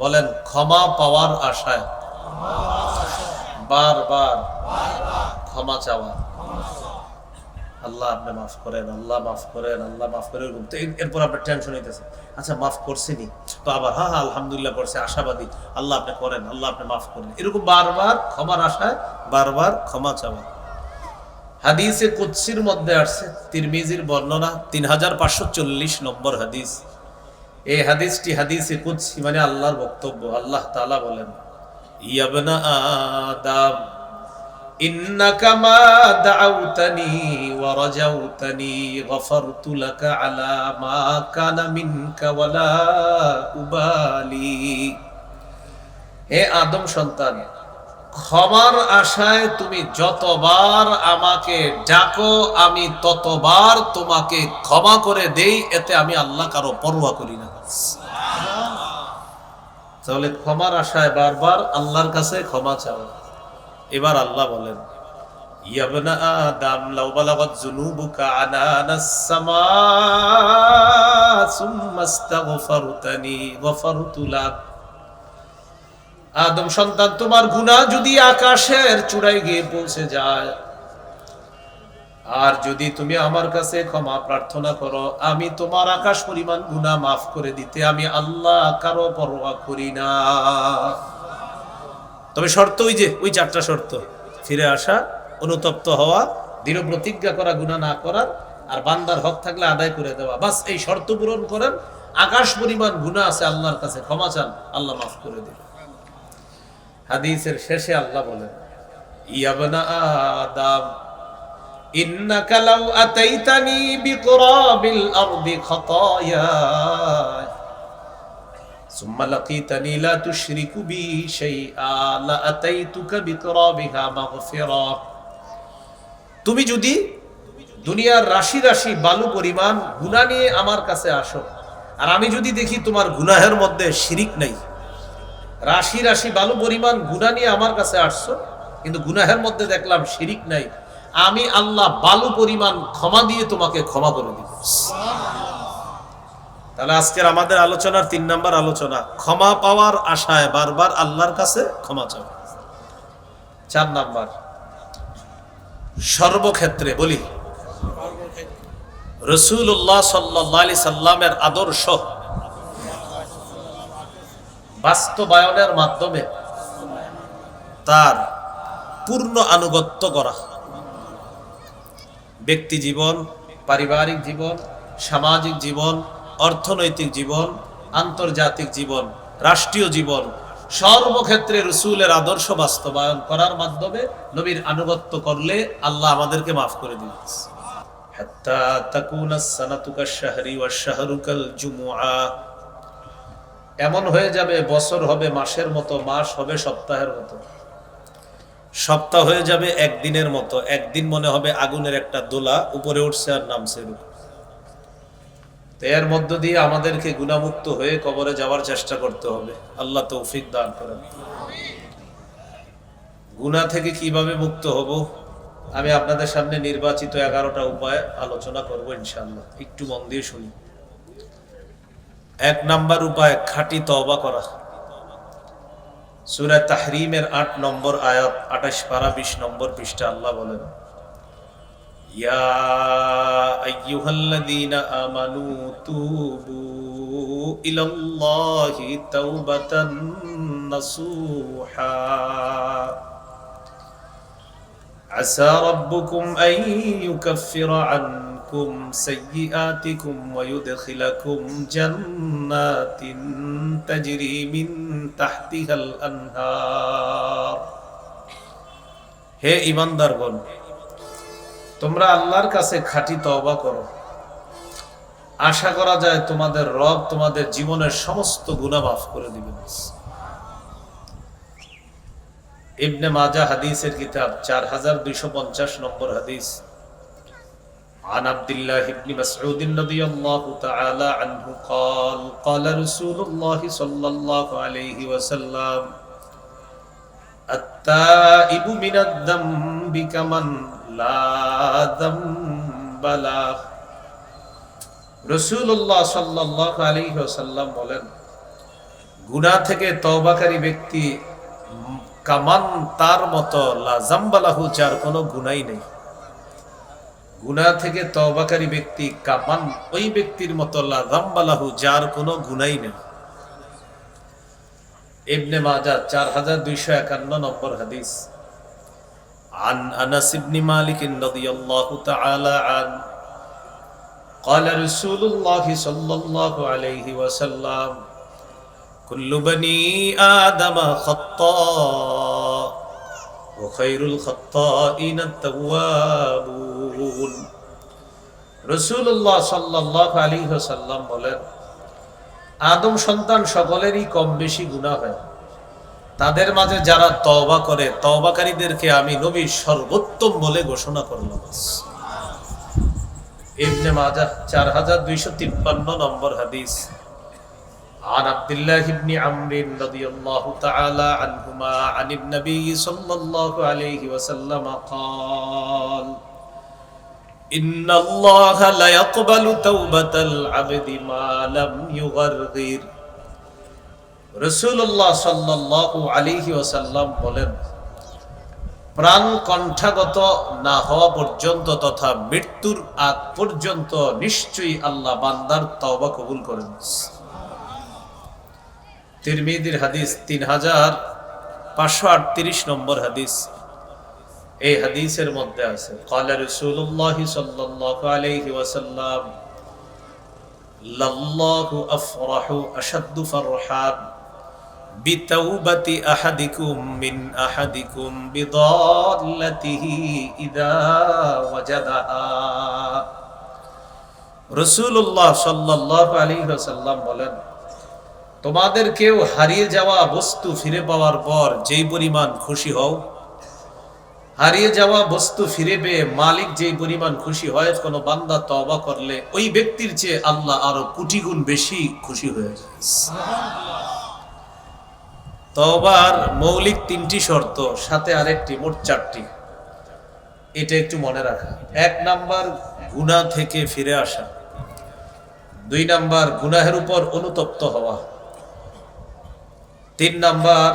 বলেন, ক্ষমা পাওয়ার আশায়। বারবার ক্ষমা চাওয়া। আল্লাহ আপনি মাফ করেন, আল্লাহ মাফ করেন, আল্লাহ মাফ। তো এরপর আপনার টেনশন হইতেছে। আচ্ছা মাফ করছেনি তো আবার হ্যাঁ হ্যাঁ আলহামদুলিল্লাহ করছে, আশাবাদী। আল্লাহ আপনি করেন, আল্লাহ আপনি মাফ করেন। এরকম বারবার ক্ষমার আশায়, বারবার ক্ষমা চাওয়া। হাদিসে কুৎসির মধ্যে আসছে, তিরমিজির বর্ণনা, তিন হাজার পাঁচশো চল্লিশ নম্বর হাদিস। এই হাদিসটি হাদিসে কুৎসি মানে আল্লাহর বক্তব্য। আল্লাহ তাআলা বলেন, ইয়াবনা আদম, ইন্নাকা মা দাউতানি ওয়া রাজাউতানি গফারতু লাকা আলা মা কানা মিনকা ওয়ালা উবালি। হে আদম সন্তান ক্ষমার আশায় তুমি যতবার আমাকে ডাকো, আমি ততবার তোমাকে ক্ষমা করে দেই, এতে আমি আল্লাহ কারও পরোয়া করি না। তাহলে ক্ষমার আশায় বারবার আল্লাহর কাছে ক্ষমা চাও। এবার আল্লাহ বলেন, ইয়াবনা আদম, লাউ বালাগাত যুনুবুকা আনানাস সামা, সুম্মা আস্তাগফারতানি গফারতু লাক আদম সন্তান, তোমার গুনাহ যদি আকাশের চূড়ায় গিয়ে পৌঁছে যায়, আর যদি তুমি আমার কাছে ক্ষমা প্রার্থনা করো, আমি তোমার আকাশ পরিমাণ গুনাহ মাফ করে দিতে আমি আল্লাহ কারও পরোয়া করি না। তবে শর্ত ওই যে, ওই চারটা শর্ত। ফিরে আসা, অনুতপ্ত হওয়া, দৃঢ় প্রতিজ্ঞা করা, গুনাহ না করার আর বান্দার হক থাকলে আদায় করে দেওয়া। বাস এই শর্ত পূরণ করেন, আকাশ পরিমাণ গুনাহ আছে, আল্লাহর কাছে ক্ষমা চান, আল্লাহ মাফ করে দিল হাদিসের শেষে আল্লাহ বলেন তুমি যদি দুনিয়ার রাশি রাশি বালু পরিমাণ গুণা নিয়ে আমার কাছে আসো, আর আমি যদি দেখি তোমার গুনাহের মধ্যে শিরিক নাই রাশি রাশি, বালু, পরিমাণ গুণা নিয়ে আমার কাছে আসছো, কিন্তু গুনাহের মধ্যে দেখলাম শিরিক নাই। আমি আল্লাহ বালু, পরিমাণ ক্ষমা দিয়ে তোমাকে ক্ষমা করে দিব। তাহলে আজকের আমাদের আলোচনার তিন নাম্বার আলোচনা, ক্ষমা পাওয়ার আশায় বারবার আল্লাহর কাছে ক্ষমা চাও। চার নাম্বার, সর্বক্ষেত্রে বলি রসুল্লাহ সাল্লি সাল্লামের আদর্শ বাস্তবায়নের মাধ্যমে তার পূর্ণ আনুগত্য করা। ব্যক্তি জীবন, পারিবারিক জীবন, সামাজিক জীবন, অর্থনৈতিক জীবন, আন্তর্জাতিক জীবন, রাষ্ট্রীয় জীবন, সর্বক্ষেত্রে রসুলের আদর্শ বাস্তবায়ন করার মাধ্যমে নবীর আনুগত্য করলে আল্লাহ আমাদেরকে মাফ করে জুমুআ। এমন হয়ে যাবে, বছর হবে, মাসের মতো, মাস হবে, সপ্তাহের মতো। সপ্তাহ হয়ে যাবে একদিনের মতো। একদিন মনে হবে আগুনের একটা দোলা, উপরে উঠছে আর নামছে এর মধ্য দিয়ে আমাদেরকে গুণামুক্ত হয়ে কবরে যাওয়ার চেষ্টা করতে হবে। আল্লাহ তৌফিক দান করেন। গুণা থেকে কীভাবে মুক্ত হব? আমি আপনাদের সামনে নির্বাচিত এগারোটা উপায় আলোচনা করব ইনশাল্লাহ একটু মন দিয়ে শুনি। এক নাম্বার উপায় খাঁটি তওবা করা সূরা তাহরিমের আট নম্বর আয়াত আঠাশ পারা বিশ নম্বর পৃষ্ঠা আল্লাহ বলেন ইয়া আইয়ুহাল্লাযীনা আমানু তুবু ইলাল্লাহি তাওবাতান নাসুহা عسى ربكم أن يكفر عنكم سيئاتكم ويدخلكم جنات تجري من تحتها الأنهار হে ইমানদারগণ তোমরা আল্লাহর কাছে খাঁটি তওবা করো আশা করা যায় তোমাদের রব তোমাদের জীবনের সমস্ত গুনাহ মাফ করে দিবেন ইবনে মাজা হাদিসের কিতাব চার হাজার দুইশো পঞ্চাশ নম্বর হাদিস عن عبد الله بن مسعود رضي الله تعالى عنه قال قال رسول الله صلى الله عليه وسلم التائب من الذنب كمن لا ذنب له রসুল্লাহ সাল্লাহ আলী সাল্লাম বলেন গুনাহ থেকে তওবাকারী ব্যক্তি উম, কামান তার মতো লা জাম্বালাহু যার কোনো গুনাই নেই গুনাহ থেকে তওবাকারী ব্যক্তি কামান ওই ব্যক্তির মতো লা জাম্বালাহু যার কোনো গুনাই নেই ইবনে মাজাহ চার হাজার দুইশো একান্ন নম্বর হাদিস عن انس بن مالك رضي الله تعالى عنه قال رسول الله صلى الله عليه وسلم كل بني ادم خطاء وخير الخطائين التوابون رسول الله صلى الله عليه وسلم বলেন আদম সন্তান সকলেরই কম বেশি গুনাহ হয় তাদের মাঝে যারা তওবা করে তওবাকারীদেরকে আমি নবী সর্বোত্তম বলে ঘোষণা করলাম ইবনে মাজাহ চার হাজার দুইশো তিপ্পান্ন নম্বর হাদিস عن عبد الله بن عمرو رضي الله تعالى عنهما عن النبي صلى الله عليه وسلم قال إن الله لا يقبل توبة العبد ما لم يغرغر রসুল্লাহ সাল্লাল্লাহু আলাইহি ওয়াসাল্লাম বলেন প্রাণ কণ্ঠাগত না হওয়া পর্যন্ত তথা মৃত্যুর আগ পর্যন্ত নিশ্চয়ই আল্লাহ বান্দার তওবা কবুল করেন তিরমিদির হাদিস তিন হাজার পাঁচশো আটত্রিশ নম্বর হাদিস এই হাদিসের মধ্যে আছে, কালা রসুল্লাহ সাল্লাহ আলাইহি ওয়াসাল্লাম, লাল্লাহু আফরাহু আশাদ্দু ফারহান বিতাউবাতি আহাদিকুম মিন আহাদিকুম বিদাল্লাতিহি ইদা ওয়াজাদাহা। রসুল্লাহ সাল্লাহ আলী সাল্লাম বলেন, তোমাদের কেউ হারিয়ে যাওয়া বস্তু ফিরে পাওয়ার পর যেই পরিমাণ খুশি হও হারিয়ে যাওয়া বস্তু ফিরে পেয়ে মালিক যেই পরিমাণ খুশি হয়, কোনো বান্দা তবা করলে ওই ব্যক্তির চেয়ে আল্লাহ আরও কোটি গুণ বেশি খুশি হয়ে যায়। তবার মৌলিক তিনটি শর্ত, সাথে আরেকটি মোট চারটি। এটা একটু মনে রাখা। এক নাম্বার, গুনাহ থেকে ফিরে আসা। দুই নাম্বার, গুনাহের উপর অনুতপ্ত হওয়া। তিন নাম্বার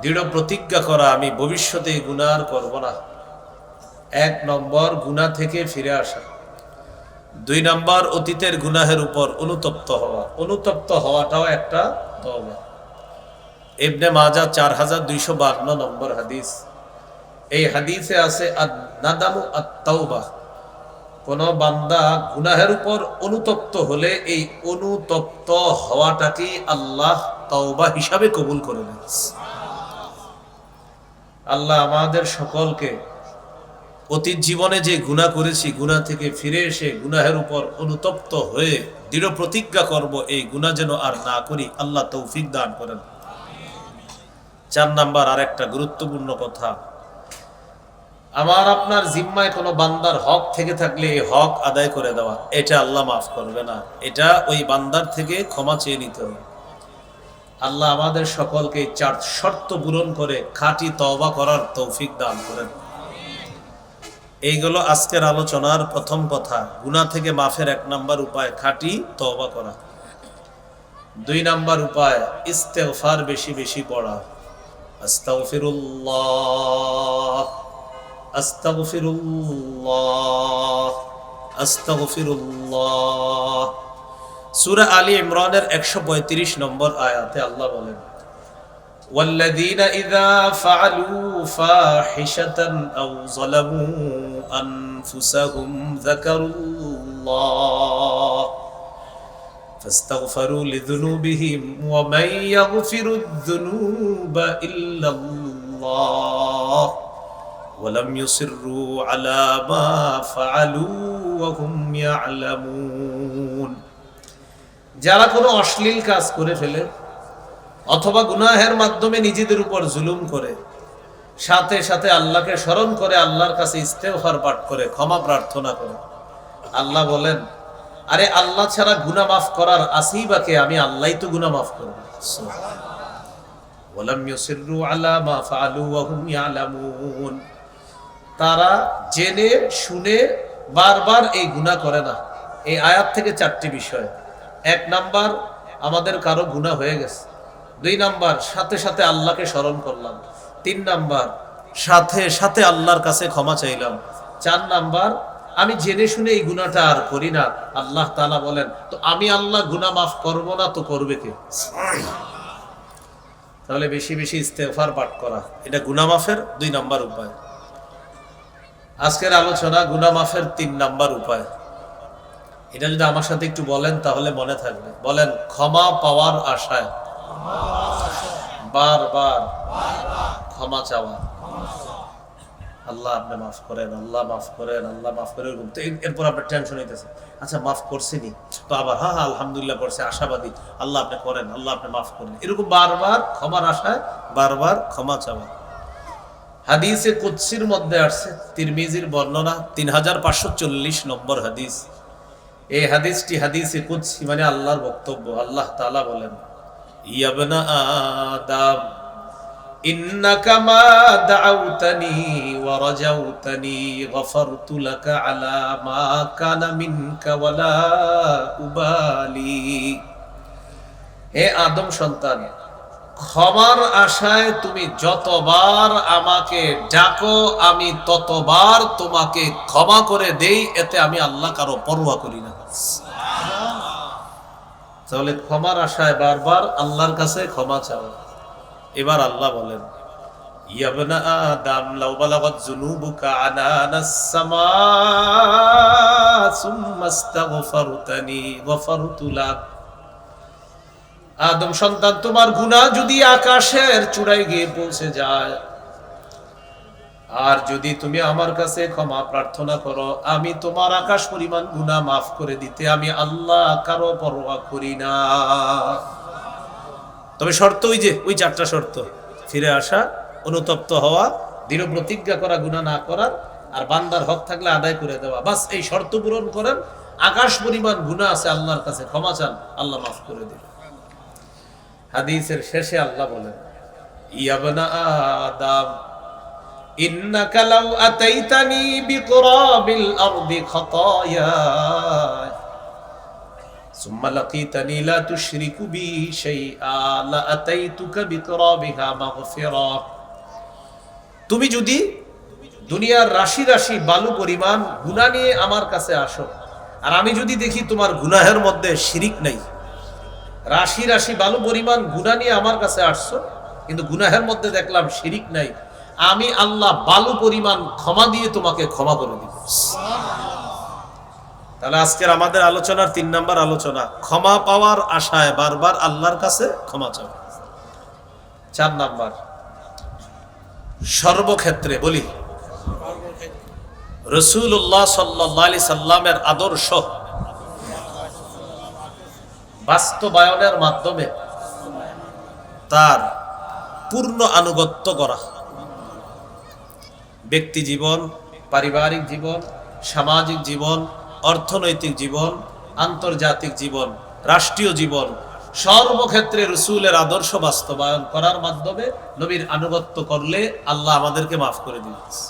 দৃঢ় প্রতিজ্ঞা করা, আমি ভবিষ্যতে গুনার করব না। এক নম্বর, গুনাহ থেকে ফিরে আসা। দুই নম্বর, অতীতের গুনাহের উপর অনুতপ্ত হওয়া। অনুতপ্ত হওয়াটাও একটা তওবা। ইবনে মাজা চার হাজার দুইশো বান্ন নম্বর হাদিস। এই হাদিসে আছে নাদামু আত্মাউবা কোন বান্দা গুনাহের উপর অনুতপ্ত হলে এই অনুতপ্ত হওয়াটাকে আল্লাহ তাওবা হিসাবে কবুল করে নেন। আল্লাহ আমাদের সকলকে অতীত জীবনে যে গুনাহ করেছি, গুনাহ থেকে ফিরে এসে গুনাহের উপর অনুতপ্ত হয়ে দৃঢ় প্রতিজ্ঞা করব, এই গুনাহ যেন আর না করি, আল্লাহ তৌফিক দান করেন। চার নাম্বার আর একটা গুরুত্বপূর্ণ কথা, আমার আপনার জিম্মায় কোনো বান্দার হক থেকে থাকলে এই হক আদায় করে দেওয়া, এটা আল্লাহ মাফ করবে না, এটা ওই বান্দার থেকে ক্ষমা চেয়ে নিতে হবে। আল্লাহ আমাদের সকলকে চার শর্ত পূরণ করে খাঁটি তওবা করার তৌফিক দান করেন। এইগুলো আজকের আলোচনার প্রথম কথা, গুনাহ থেকে মাফের এক নাম্বার উপায়, খাঁটি তওবা করা। দুই নাম্বার উপায়, ইস্তেগফার বেশি বেশি পড়া। আস্তাগফিরুল্লাহ আস্তাগফিরুল্লাহ আস্তাগফিরুল্লাহ। সূরা আলী ইমরানের 135 নম্বর আয়াতে আল্লাহ বলেন والذين إذا فعلوا فاحشة أو ظلموا أنفسهم ذكروا الله فاستغفروا لذنوبهم ومن يغفر الذنوب إلا الله ولم يصروا على ما فعلوا وهم يعلمون যারা কোনো অশ্লীল কাজ করে ফেলে, অথবা গুনাহের মাধ্যমে নিজেদের উপর জুলুম করে, সাথে সাথে আল্লাহকে স্মরণ করে আল্লাহর কাছে ইস্তেফার পাঠ করে, ক্ষমা প্রার্থনা করে। আল্লাহ বলেন, আরে আল্লাহ ছাড়া গুনা মাফ করার আসিই বাকে আমি আল্লাহই তো গুনা মাফ করব। তারা জেনে, শুনে বারবার এই গুনাহ করে না। এই আয়াত থেকে চারটি বিষয়। এক নাম্বার, আমাদের কারও গুনাহ হয়ে গেছে। দুই নাম্বার, সাথে সাথে আল্লাহকে স্মরণ করলাম। তিন নাম্বার, সাথে সাথে আল্লাহর কাছে ক্ষমা চাইলাম। চার নাম্বার, আমি জেনে শুনে এই গুণাটা আর করি না। আল্লাহ তাআলা বলেন, তো আমি আল্লাহ গুনাহ মাফ করব না, তো করবে কে? তাহলে বেশি বেশি ইস্তেফার পাঠ করা, এটা গুনাহ মাফের দুই নাম্বার উপায়। আজকের আলোচনা গুনাহ মাফের তিন নাম্বার উপায়। এটা যদি আমার সাথে একটু বলেন, তাহলে মনে থাকবে। বলেন, ক্ষমা পাওয়ার আশায়। বারবার। ক্ষমা চাওয়া। আল্লাহ আপনি মাফ করেন, আল্লাহ মাফ করেন, আল্লাহ মাফ তো এরপর আপনার টেনশন হইতেছে। আচ্ছা মাফ করছেনি। তো আবার হ্যাঁ হ্যাঁ আলহামদুলিল্লাহ করছে, আশাবাদী। আল্লাহ আপনি করেন, আল্লাহ আপনি মাফ করেন। এরকম বারবার ক্ষমার আশায়, বারবার ক্ষমা চাওয়া। হাদিসে কুৎসির মধ্যে আসছে, তিরমিজির বর্ণনা তিন হাজার পাঁচশো চল্লিশ নম্বর হাদিস। এই হাদিসটি হাদিসে কুৎসি মানে আল্লাহর বক্তব্য। আল্লাহ তাআলা বলেন, ইয়াবনা আদম, ইন্নাকা মা দাউতানি ওয়া রাজাউতানি গফারতু লাকা আলা মা কানা মিনকা ওয়ালা উবালি। হে আদম সন্তান ক্ষমার আশায় তুমি যতবার আমাকে ডাকো, আমি ততবার তোমাকে ক্ষমা করে দেই, এতে আমি আল্লাহ কারও পরোয়া করি না। তাহলে ক্ষমার আশায় বারবার আল্লাহর কাছে ক্ষমা চাও। এবার আল্লাহ বলেন, ইয়াবনা আদম আদম সন্তান, তোমার গুনাহ যদি আকাশের চূড়ায় গিয়ে পৌঁছে যায়। আর যদি তুমি আমার কাছে ক্ষমা প্রার্থনা করো, আমি তোমার আকাশ পরিমাণ গুনাহ মাফ করে দিতে আমি আল্লাহ কারও পরোয়া করি না। তবে শর্ত ওই যে, ওই চারটা শর্ত। ফিরে আসা, অনুতপ্ত হওয়া, দৃঢ় প্রতিজ্ঞা করা, গুনাহ না করার আর বান্দার হক থাকলে আদায় করে দেওয়া। বাস এই শর্ত পূরণ করেন। আকাশ পরিমাণ গুনাহ আছে, আল্লাহর কাছে ক্ষমা চান, আল্লাহ মাফ করে দিবেন। হাদিসের শেষে আল্লাহ বলেন ইয়াবনা আদম ইন্নাকা লাউ আতাইতানি বিকুরাবিল আরদি খাতায়া ثم لقيتني لا تشرك بي شيئا لأتيتك بقرابها مغفرة তুমি যদি দুনিয়ার রাশি রাশি বালু পরিমাণ গুনাহ নিয়ে আমার কাছে আসো আর আমি যদি দেখি তোমার গুনাহের মধ্যে শিরিক নাই রাশি রাশি, বালু, পরিমাণ গুণা নিয়ে আমার কাছে আসছো, কিন্তু গুনাহের মধ্যে দেখলাম শিরিক নাই। আমি আল্লাহ বালু, পরিমাণ ক্ষমা দিয়ে তোমাকে ক্ষমা করে দিব। তাহলে আজকের আমাদের আলোচনার তিন নাম্বার আলোচনা, ক্ষমা পাওয়ার আশায় বারবার আল্লাহর কাছে ক্ষমা চাওয়া চার নাম্বার, সর্বক্ষেত্রে বলি রসুল্লাহ সাল্লি সাল্লামের আদর্শ বাস্তবায়নের মাধ্যমে তার পূর্ণ আনুগত্য করা। ব্যক্তি জীবন, পারিবারিক জীবন, সামাজিক জীবন, অর্থনৈতিক জীবন, আন্তর্জাতিক জীবন, রাষ্ট্রীয় জীবন, সর্বক্ষেত্রে রসুলের আদর্শ বাস্তবায়ন করার মাধ্যমে নবীর আনুগত্য করলে আল্লাহ আমাদেরকে মাফ করে দিয়েছে